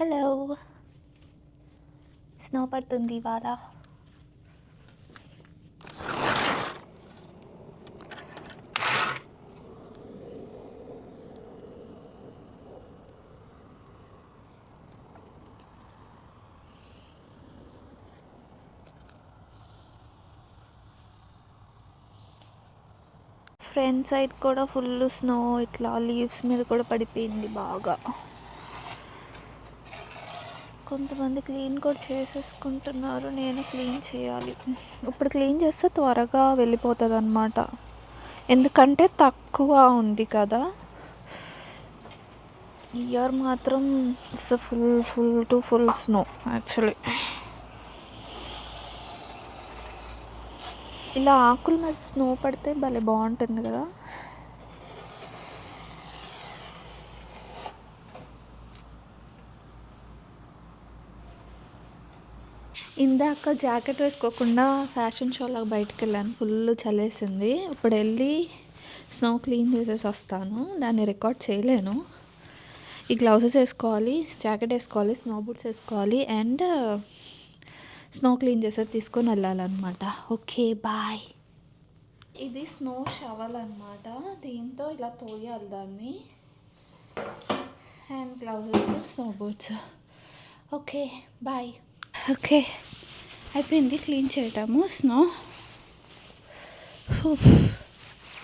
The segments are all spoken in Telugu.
హలో స్నో పడుతుంది ఇవాళ. ఫ్రంట్ సైడ్ కూడా ఫుల్ స్నో ఇట్లా లీవ్స్ మీద కూడా పడిపోయింది బాగా. కొంతమంది క్లీన్ కూడా చేసేసుకుంటున్నారు. నేను క్లీన్ చేయాలి. ఇప్పుడు క్లీన్ చేస్తే త్వరగా వెళ్ళిపోతుంది అనమాట ఎందుకంటే తక్కువ ఉంది కదా. ఇయర్ మాత్రం it's full full to full snow actually. ఇలా ఆకుల మీద స్నో పడితే భలే బాగుంటుంది కదా. ఇందాక జాకెట్ వేసుకోకుండా ఫ్యాషన్ షోలో బయటకు వెళ్ళాను ఫుల్ చలేసింది. ఇప్పుడు వెళ్ళి స్నో క్లీన్ చేసేసి వస్తాను. దాన్ని రికార్డ్ చేయలేను. ఈ గ్లౌజెస్ వేసుకోవాలి జాకెట్ వేసుకోవాలి స్నో బూట్స్ వేసుకోవాలి అండ్ స్నో క్లీన్ చేసేది తీసుకొని వెళ్ళాలన్నమాట. Okay bye. ఇది స్నో షవల్ అనమాట దీంతో ఇలా తోయాలి దాన్ని. And gloves snow boots. Okay bye. Okay. అయిపోయింది క్లీన్ చేయటము. స్నో.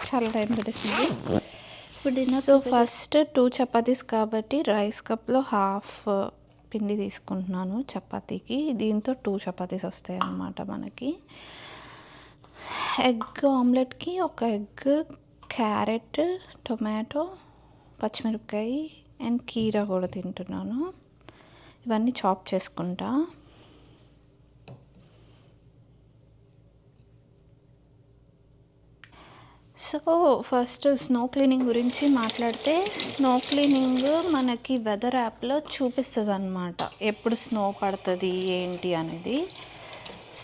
చాలా టైం పట్టేసింది. ఇప్పుడు dinner so first two chapatis కాబట్టి రైస్ కప్లో హాఫ్ పిండి తీసుకుంటున్నాను చపాతీకి. దీంతో టూ చపాతీస్ వస్తాయి అన్నమాట మనకి. ఎగ్ ఆమ్లెట్కి ఒక ఎగ్ క్యారెట్ టొమాటో పచ్చిమిరపకాయ అండ్ కీరా కూడా తింటున్నాను. ఇవన్నీ చాప్ చేసుకుంటా. సో ఫస్ట్ స్నో క్లీనింగ్ గురించి మాట్లాడితే స్నో క్లీనింగ్ మనకి వెదర్ యాప్లో చూపిస్తుంది అనమాట ఎప్పుడు స్నో పడుతుంది ఏంటి అనేది.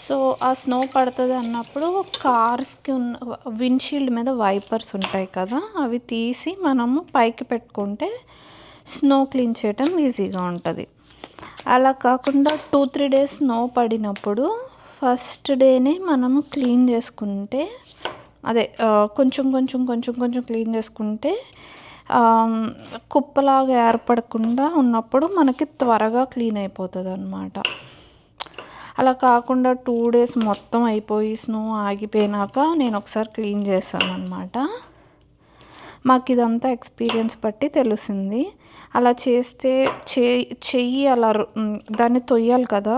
సో ఆ స్నో పడుతుంది అన్నప్పుడు కార్స్కి ఉన్న విండ్షీల్డ్ మీద వైపర్స్ ఉంటాయి కదా అవి తీసి మనము పైకి పెట్టుకుంటే స్నో క్లీన్ చేయటం ఈజీగా ఉంటుంది. అలా కాకుండా టూ త్రీ డేస్ స్నో పడినప్పుడు ఫస్ట్ డేనే మనము క్లీన్ చేసుకుంటే అదే కొంచెం కొంచెం కొంచెం కొంచెం క్లీన్ చేసుకుంటే కుప్పలాగా ఏర్పడకుండా ఉన్నప్పుడు మనకి త్వరగా క్లీన్ అయిపోతుంది అనమాట అలా కాకుండా టూ డేస్ మొత్తం అయిపోయి స్నో ఆగిపోయినాక నేను ఒకసారి క్లీన్ చేశాను అనమాట మాకు ఇదంతా ఎక్స్పీరియన్స్ బట్టి తెలిసింది. అలా చేస్తే చే చెయ్యి అలా దాన్ని తొయ్యాలి కదా.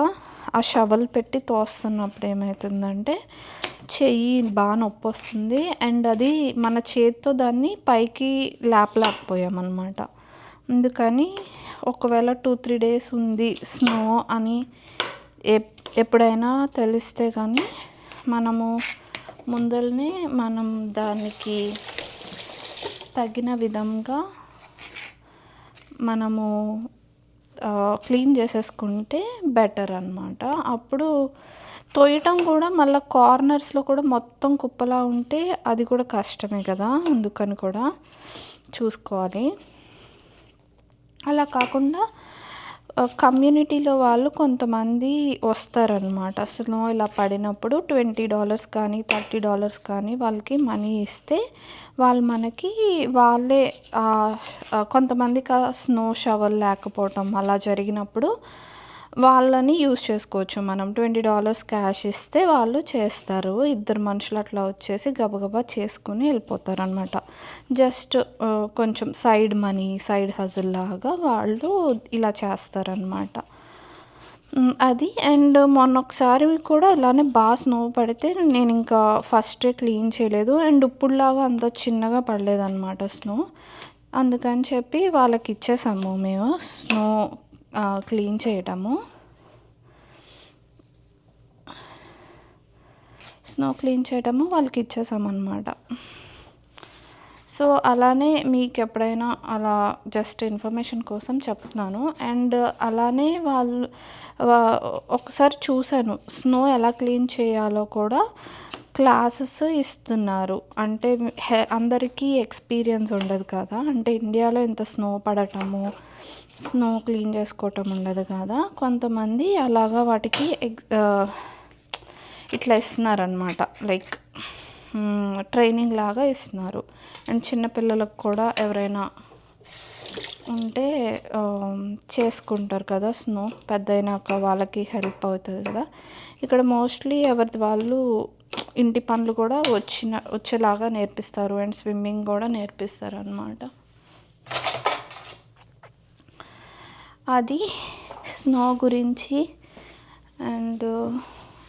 ఆ షవల్ పెట్టి తోస్తున్నప్పుడు ఏమవుతుందంటే చెయ్యి బాగా నొప్పి వస్తుంది అండ్ అది మన చేతితో దాన్ని పైకి లేపలేకపోయామన్నమాట. అందుకని ఒకవేళ టూ త్రీ డేస్ ఉంది స్నో అని ఎప్పుడైనా తెలిస్తే కానీ మనము ముందరనే మనం దానికి తగిన విధంగా మనము క్లీన్ చేసేసుకుంటే బెటర్ అనమాట అప్పుడు తొయ్యటం కూడా మళ్ళీ కార్నర్స్లో కూడా మొత్తం కుప్పలా ఉంటే అది కూడా కష్టమే కదా అందుకని కూడా చూసుకోవాలి. అలా కాకుండా కమ్యూనిటీలో వాళ్ళు కొంతమంది వస్తారనమాట అసలు ఇలా పడినప్పుడు ట్వంటీ డాలర్స్ కానీ థర్టీ డాలర్స్ కానీ వాళ్ళకి మనీ ఇస్తే వాళ్ళు మనకి వాళ్ళే కొంతమందికి స్నో షవర్ లేకపోవటం అలా జరిగినప్పుడు వాళ్ళని యూజ్ చేసుకోవచ్చు. మనం ట్వంటీ డాలర్స్ క్యాష్ ఇస్తే వాళ్ళు చేస్తారు. ఇద్దరు మనుషులు అట్లా వచ్చేసి గబగబా చేసుకుని వెళ్ళిపోతారు అనమాట జస్ట్ కొంచెం సైడ్ మనీ సైడ్ హజిల్ లాగా వాళ్ళు ఇలా చేస్తారనమాట అది అండ్ మొన్న ఒకసారి కూడా ఇలానే బాగా స్నో పడితే నేను ఇంకా ఫస్ట్ క్లీన్ చేయలేదు. అండ్ ఇప్పుడులాగా అంత చిన్నగా పడలేదన్నమాట స్నో. అందుకని చెప్పి వాళ్ళకి ఇచ్చేసాము మేము స్నో క్లీన్ చేయటము. స్నో క్లీన్ చేయటము వాళ్ళకి ఇచ్చేసామన్నమాట. సో అలానే మీకు ఎప్పుడైనా అలా జస్ట్ ఇన్ఫర్మేషన్ కోసం చెప్తున్నాను. అండ్ అలానే వాళ్ళు ఒకసారి చూశాను స్నో ఎలా క్లీన్ చేయాలో కూడా క్లాసెస్ ఇస్తున్నారు. అంటే అందరికీ ఎక్స్పీరియన్స్ ఉండదు కదా. అంటే ఇండియాలో ఇంత స్నో పడటము స్నో క్లీన్ చేసుకోవటం ఉండదు కదా. కొంతమంది అలాగా వాటికి ఎగ్ ఇట్లా ఇస్తున్నారనమాట లైక్ ట్రైనింగ్ లాగా ఇస్తున్నారు. అండ్ చిన్నపిల్లలకు కూడా ఎవరైనా ఉంటే చేసుకుంటారు కదా స్నో పెద్ద అయినాక వాళ్ళకి హెల్ప్ అవుతుంది కదా. ఇక్కడ మోస్ట్లీ ఎవరిది వాళ్ళు ఇంటి పనులు కూడా వచ్చిన వచ్చేలాగా నేర్పిస్తారు. అండ్ స్విమ్మింగ్ కూడా నేర్పిస్తారు అనమాట అది స్నో గురించి అండ్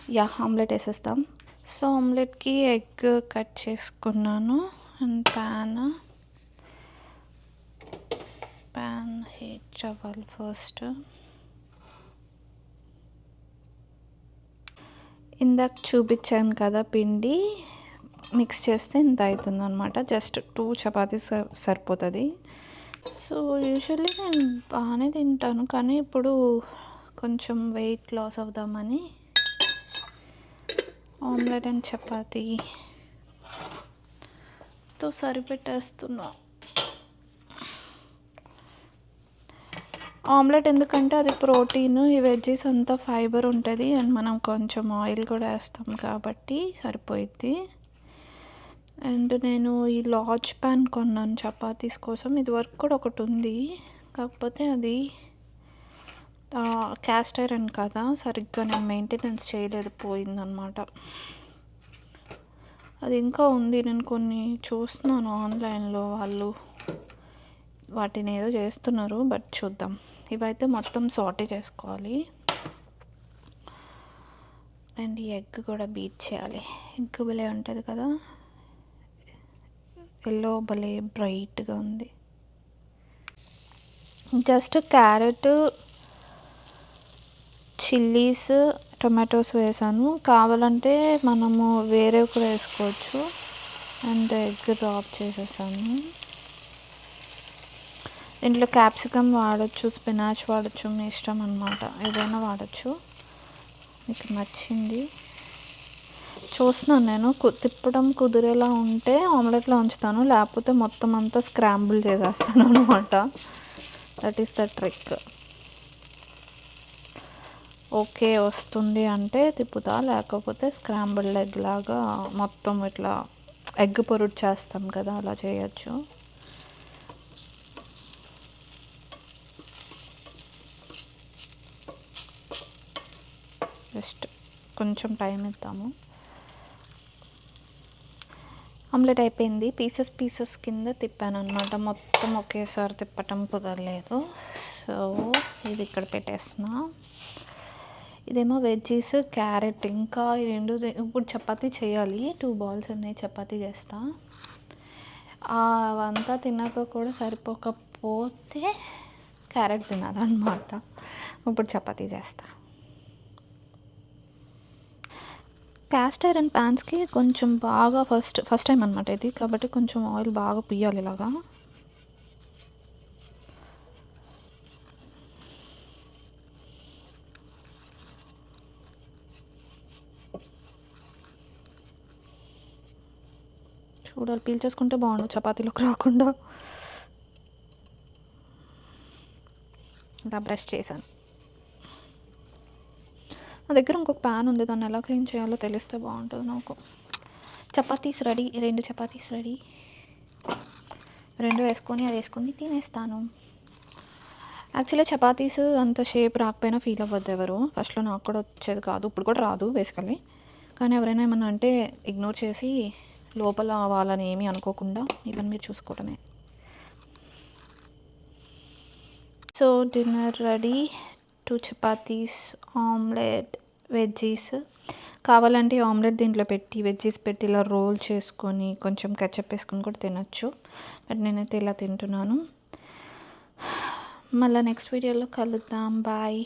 యా ఆమ్లెట్ వేసేస్తాం. సో ఆమ్లెట్కి ఎగ్ కట్ చేసుకున్నాను. And pan. ప్యాన్ హీట్ అవ్వాలి ఫస్ట్. ఇందాక చూపించాను కదా పిండి. మిక్స్ చేస్తే ఇంత అవుతుంది అనమాట జస్ట్ టూ చపాతీ సరిపోతుంది. సో యూజువల్లీ నేను బాగానే తింటాను కానీ ఇప్పుడు కొంచెం వెయిట్ లాస్ అవుదామని ఆమ్లెట్ అండ్ చపాతీతో సరిపెట్టేస్తున్నా. ఆమ్లెట్ ఎందుకంటే అది ప్రోటీన్ ఈ వెజ్జీస్ అంతా ఫైబర్ ఉంటుంది అండ్ మనం కొంచెం ఆయిల్ కూడా వేస్తాం కాబట్టి సరిపోయిద్ది. అండ్ నేను ఈ లార్జ్ ప్యాన్ కొన్నాను చపాతీస్ కోసం. ఇది వర్క్ కూడా ఒకటి ఉంది. కాకపోతే అది క్యాస్ట్ ఐరన్ కదా సరిగ్గా నేను మెయింటెనెన్స్ చేయలేదు పోయిందనమాట అది ఇంకా ఉంది. నేను కొన్ని చూస్తున్నాను ఆన్లైన్లో వాళ్ళు వాటిని ఏదో చేస్తున్నారు బట్ చూద్దాం. ఇవైతే మొత్తం సాటే చేసుకోవాలి. అండ్ ఈ ఎగ్ కూడా బీట్ చేయాలి. ఎగ్ భలే ఉంటుంది కదా. ఎల్లో భలే బ్రైట్గా ఉంది. జస్ట్ క్యారెట్ చిల్లీస్ టొమాటోస్ వేసాను. కావాలంటే మనము వేరే కూడా వేసుకోవచ్చు. అండ్ ఎగ్ డ్రాప్ చేసేసాను. దీంట్లో క్యాప్సికమ్ వాడచ్చు స్పినాచ్ వాడచ్చు మీ ఇష్టం అనమాట ఏదైనా వాడచ్చు. మీకు నచ్చింది. చూస్తున్నాను నేను తిప్పడం కుదిరేలా ఉంటే ఆమ్లెట్లో ఉంచుతాను. లేకపోతే మొత్తం అంతా స్క్రాంబుల్ చేసేస్తాను అనమాట that is the trick okay వస్తుంది అంటే తిప్పుతా. లేకపోతే స్క్రాంబుల్ ఎగ్ లాగా మొత్తం ఇట్లా ఎగ్ పొరుడు చేస్తాం కదా అలా చేయొచ్చు. జస్ట్ కొంచెం టైం ఇద్దాము. ఆమ్లెట్ అయిపోయింది. పీసెస్ పీసెస్ కింద తిప్పాను అనమాట మొత్తం ఒకేసారి తిప్పటం కుదరలేదు. సో ఇది ఇక్కడ పెట్టేస్తున్నా. ఇదేమో వెజ్జీస్ క్యారెట్ ఇంకా ఈ రెండు ఇప్పుడు చపాతీ చేయాలి. టూ బాల్స్ ఉన్నాయి చపాతీ చేస్తా. అవంతా తిన్నాక కూడా సరిపోకపోతే క్యారెట్ తినాలన్నమాట. ఇప్పుడు చపాతీ చేస్తాను క్యాస్ట్ ఐరన్ ప్యాన్స్కి కొంచెం బాగా ఫస్ట్ ఫస్ట్ టైం అనమాట ఇది. కాబట్టి కొంచెం ఆయిల్ బాగా పియ్యాలి ఇలాగా. చూడాలి పీల్చేసుకుంటే బాగుండు చపాతీలోకి రాకుండా. ఇలా బ్రష్ చేశాను. నా దగ్గర ఇంకొక ప్యాన్ ఉంది. దాన్ని ఎలా క్లీన్ చేయాలో తెలిస్తే బాగుంటుంది నాకు. చపాతీస్ రెడీ. రెండు చపాతీస్ రెడీ. రెండు వేసుకొని అది వేసుకొని తినేస్తాను. యాక్చువల్లీ చపాతీస్ అంత షేప్ రాకపోయినా ఫీల్ అవ్వద్దు ఎవరు. ఫస్ట్లో నాకు కూడా వచ్చేది కాదు. ఇప్పుడు కూడా రాదు బేసికల్లీ కానీ ఎవరైనా ఏమన్నా అంటే ఇగ్నోర్ చేసి లోపల వాళ్ళని ఏమీ అనుకోకుండా ఇవన్నీ మీరు చూసుకోవటమే so dinner ready two chapatis omelette veggies. కావాలంటే ఆమ్లెట్ దీంట్లో పెట్టి వెజ్జీస్ పెట్టి ఇలా రోల్ చేసుకొని కొంచెం కచ్చప్ వేసుకొని కూడా తినచ్చు. బట్ నేనైతే ఇలా తింటున్నాను. మళ్ళీ నెక్స్ట్ వీడియోలో కలుద్దాం. బాయ్.